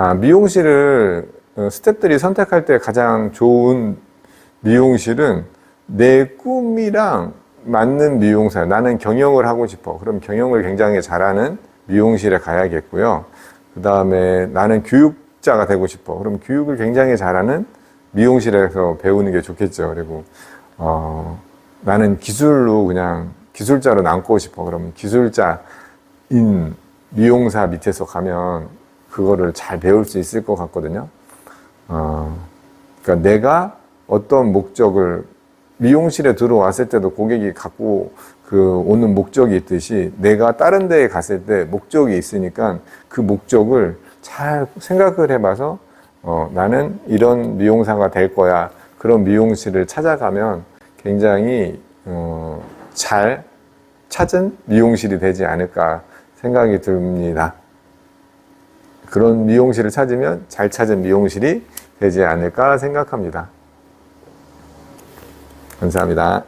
아, 미용실을 어, 스태프들이 선택할 때 가장 좋은 미용실은 내 꿈이랑 맞는 미용사. 나는 경영을 하고 싶어. 그럼 경영을 굉장히 잘하는 미용실에 가야겠고요. 그 다음에 나는 교육자가 되고 싶어. 그럼 교육을 굉장히 잘하는 미용실에서 배우는 게 좋겠죠. 그리고, 어, 나는 기술로 그냥 기술자로 남고 싶어. 그러면 기술자인 미용사 밑에서 가면 그거를 잘 배울 수 있을 것 같거든요. 어, 그러니까 내가 어떤 목적을 미용실에 들어왔을 때도 고객이 갖고 그 오는 목적이 있듯이 내가 다른 데에 갔을 때 목적이 있으니까 그 목적을 잘 생각을 해봐서 어, 나는 이런 미용사가 될 거야. 그런 미용실을 찾아가면 굉장히 어, 잘 찾은 미용실이 되지 않을까 생각이 듭니다. 그런 미용실을 찾으면 잘 찾은 미용실이 되지 않을까 생각합니다. 감사합니다.